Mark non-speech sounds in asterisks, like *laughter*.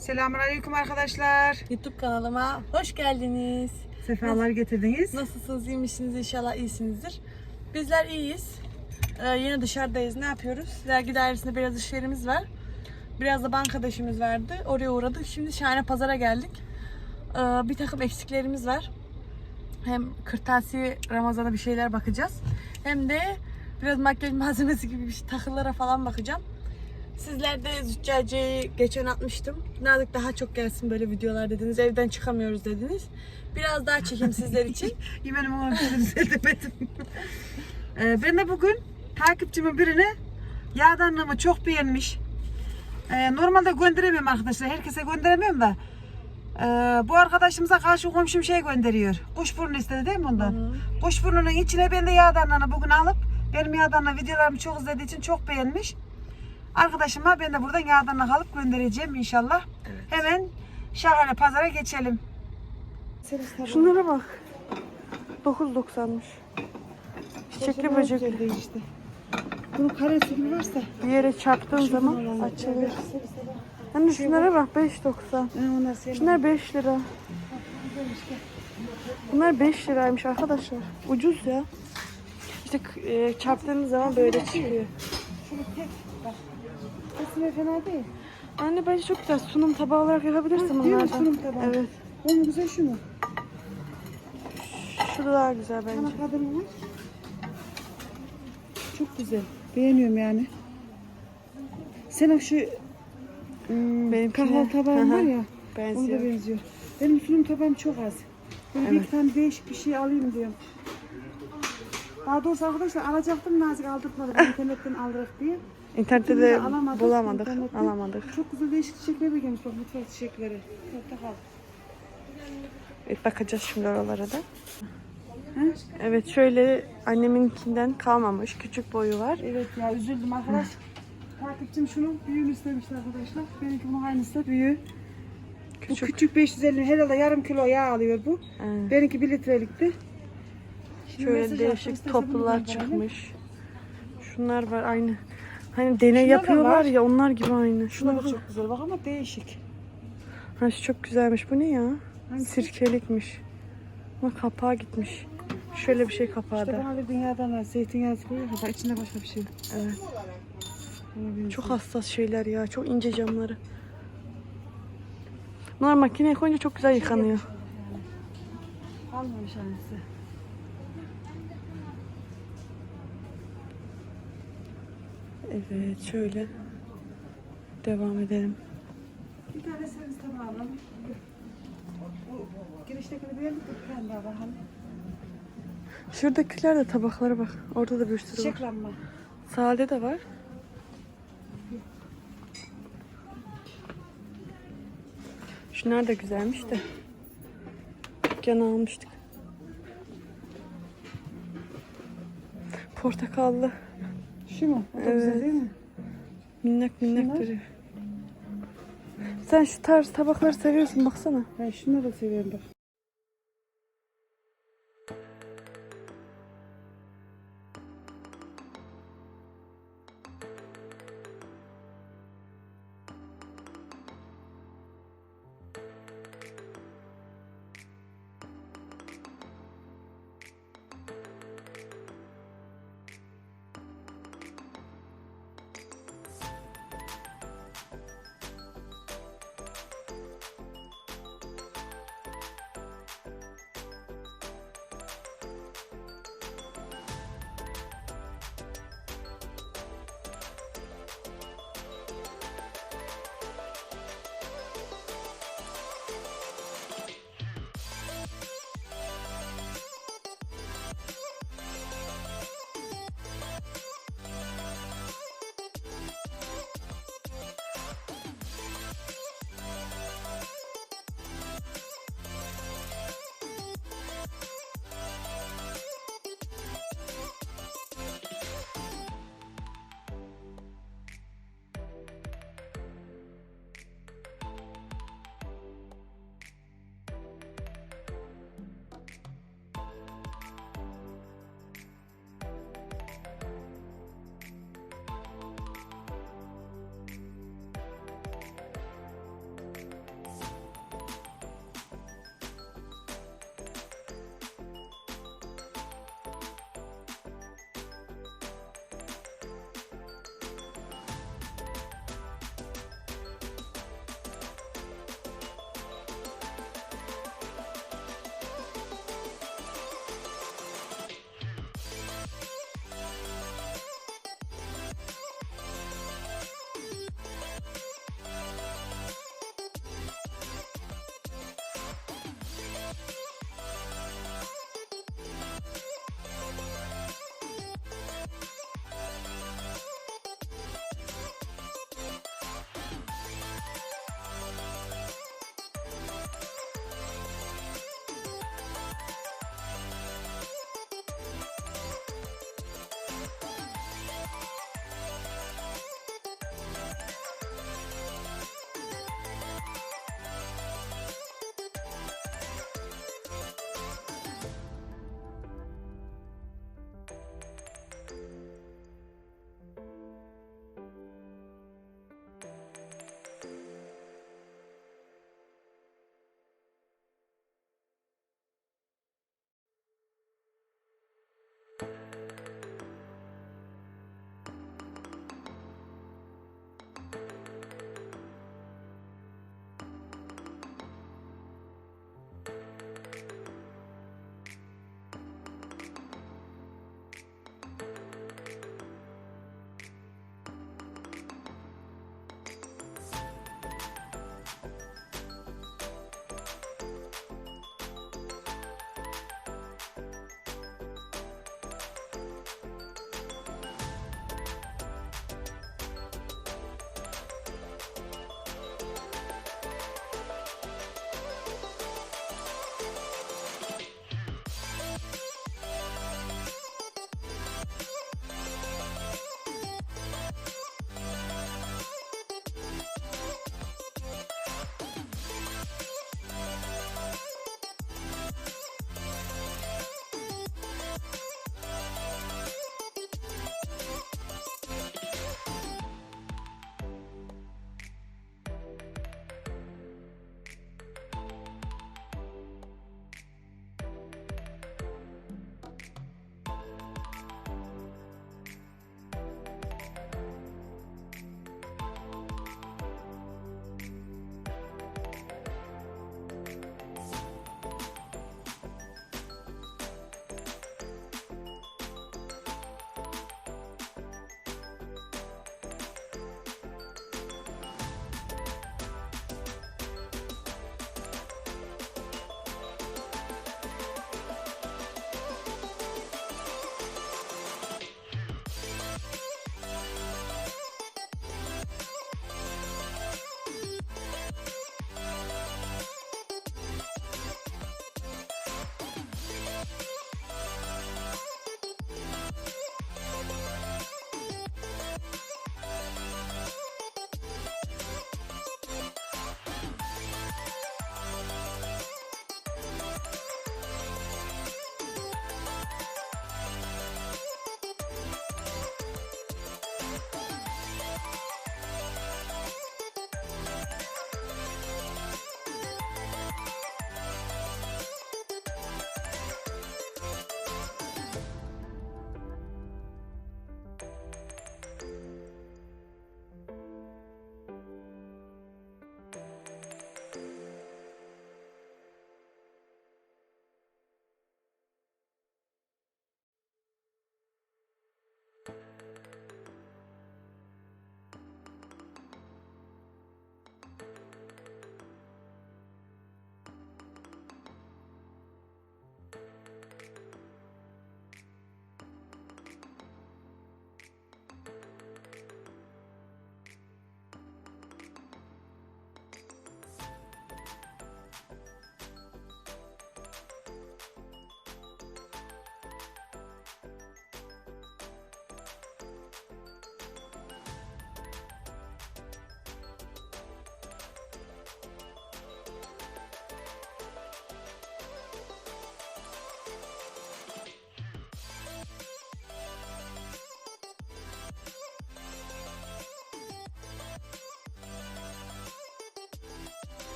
Selamünaleyküm arkadaşlar. YouTube kanalıma hoş geldiniz. Sefalar getirdiniz. Nasılsınız, iyi misiniz? İnşallah iyisinizdir. Bizler iyiyiz. Ee, yine dışarıdayız. Ne yapıyoruz? Vergi dairesinde biraz işlerimiz var. Biraz da bankada işimiz vardı. Oraya uğradık. Şimdi Şahane Pazar'a geldik. Ee, bir takım eksiklerimiz var. Hem kırtasiye Ramazan'a bir şeyler bakacağız. Hem de biraz makyaj *laughs* malzemesi gibi bir şey, takılara falan bakacağım. Sizler de Züccaciye'yi geçen atmıştım. Nazik daha çok gelsin böyle videolar dediniz. Evden çıkamıyoruz dediniz. Biraz daha çekeyim sizler için. Yemenim olan bir demedim. ee, ben de bugün takipçimin birine yağdanlığımı çok beğenmiş. Ee, normalde gönderemiyorum arkadaşlar. Herkese gönderemiyorum da. Ee, bu arkadaşımıza karşı komşum şey gönderiyor. Kuşburnu istedi değil mi ondan? Kuşburnunun içine ben de yağdanlığını bugün alıp benim yağdanlığı videolarımı çok izlediği için çok beğenmiş. Arkadaşıma ben de buradan yağdanlık alıp göndereceğim inşallah. Hemen şahane pazara geçelim. Şunlara bak. 9.90'mış. Çiçekli böcekli. işte. Bunun karesi gibi varsa. Bir yere çarptığın zaman açılıyor. Hani şunlara bak 5.90. Ha, onlar senin. Şunlar 5 lira. Bunlar 5 liraymış arkadaşlar. Ucuz ya. İşte e, çarptığınız zaman böyle çıkıyor. Şunu tek Kesime fena değil. Anne bence çok güzel. Sunum tabağı olarak yapabilirsin Ha, değil mi? bunlardan. Sunum tabağı. Evet. Onun güzel şu mu? Şu da daha güzel bence. Kana kadın var. Çok güzel. Beğeniyorum yani. Senin şu hmm, Benimkine- kahvaltı *laughs* hı. var ya. Ona da Benziyor. benziyor. Benim sunum tabağım çok az. Böyle bir Evet. iki tane değişik bir şey alayım diyorum. Daha doğrusu arkadaşlar alacaktım Nazik aldırtmadı. *laughs* İnternetten aldırıp diye. İnternette de de alamadık, bulamadık. internette. Alamadık. Çok güzel değişik çiçekler beklemiş bak mutfak çiçekleri. Portakal. Evet bakacağız şimdi oralara da. Hı? Evet şöyle anneminkinden kalmamış. Küçük boyu var. Evet ya üzüldüm arkadaş. Takipçim şunun büyüğünü istemişti arkadaşlar. Benimki bunun aynısı büyüğü. Bu Küçük. küçük 550 herhalde yarım kilo yağ alıyor bu. Evet. Benimki 1 litrelikti. Şimdi Şöyle değişik toplular çıkmış. Şunlar var aynı. Hani deney Şunlar da yapıyorlar var. ya onlar gibi aynı. Şuna da bak. çok güzel bak ama değişik. Ha şu çok güzelmiş. Bu ne ya? Hangisi? Sirkelikmiş. Ama kapağı gitmiş. Şöyle bir şey kapağı İşte da. bana dünyadan var. Zeytinyağı koyuyor. Bak içinde başka bir şey. Evet. Ona benziyor. Çok hassas şeyler ya. Çok ince camları. Bunlar makineye koyunca çok güzel yıkanıyor. Almamış annesi. Evet şöyle. Devam edelim. Bir tane servis. Bu giriştekini beğendik de bir tane daha bakalım. Şuradakiler de tabaklara bak. Orada da bir sürü var. Çiçek lamba. Sade de var. Şunlar da güzelmiş de. Dükkana almıştık. Portakallı. Şu mu? O da Evet. güzel değil mi? Minnak minnak Şunlar? duruyor. Sen şu tarz tabakları seviyorsun baksana. Ben şunu da seviyorum bak.